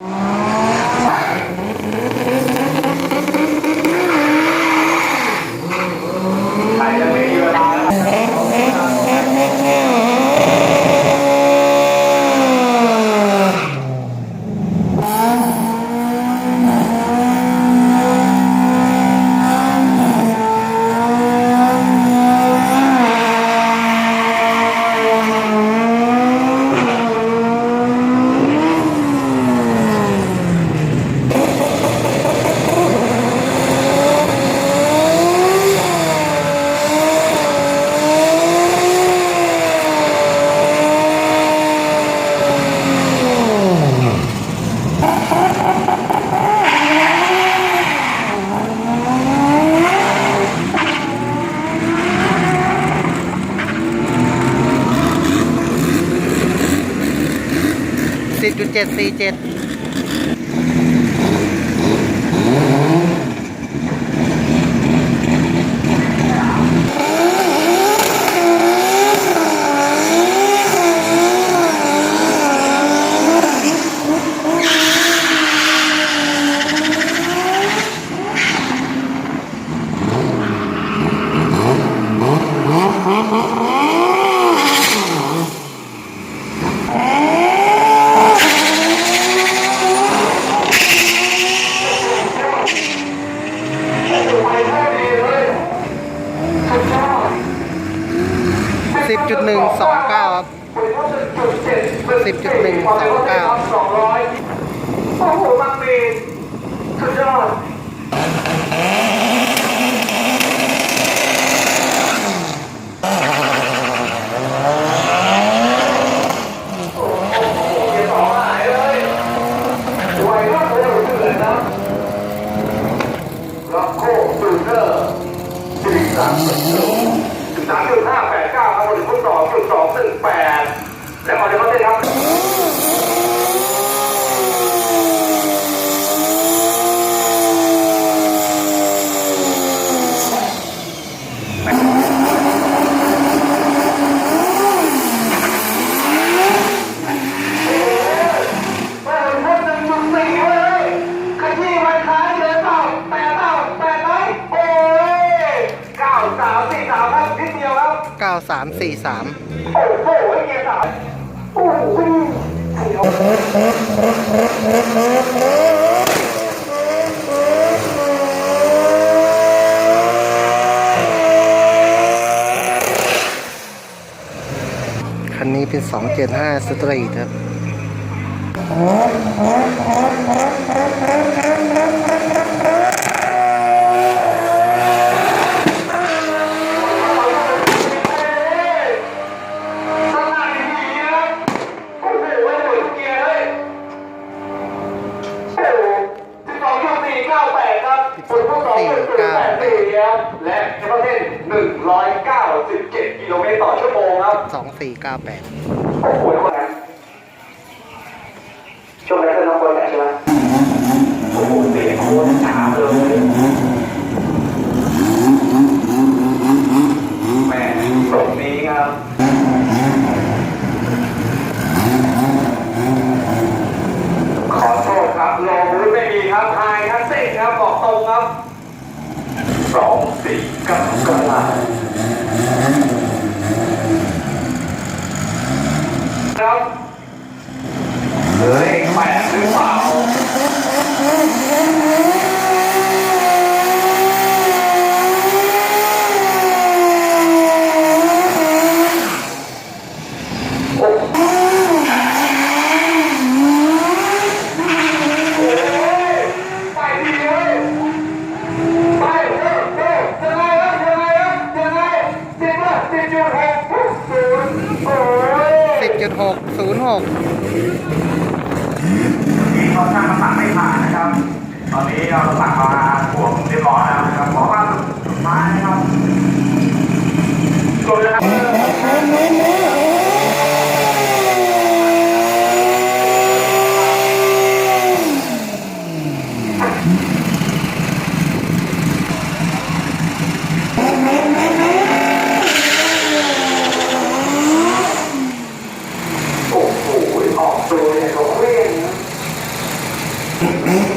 ใเจ็ดสี่เจ็ด หนึ่งสองเก้าครับสิบจุดหนึ่งสองเก้าโอ้โหบางเมนสุดยอด 2ซึ่งแปดและออเดอร์เซ็น 9343คันนี้เป็น 275 สตรีทครับ ครับและแคปเทนหนึ่งร้อยเก้าสิบเจ็ดกิโลเมตรต่อชั่วโมงครับ สองสี่เก้าแปดโอ้โหวันนั้นช่วงนั้นเธอน้องคนไหนใช่ไหมโอ้โหเสียงโคตรช้าเลยแหม่ตรงนี้ครับ ขอโทษครับโลบูธไม่มีครับไฮทั้งสิ้นครับบอกตรงครับ สองสี่เก้ากลาครับเหลือเลขแปดหรือเปล่าโอ้โหโอ้ยไปดีเลยไปเร็วเร็วยังไงครับยังไงครับยังไงสิบละสิบจุดหกศูนย์โอ้ย สิบ จุดหกศูนย์หกที่เขาช่างตักไม่ผ่านนะครับ ตอนนี้เราสั่งมาถ่วงเรียบร้อยแล้วนะครับขอว่าสุดท้ายนะครับจบแล้วครับ โ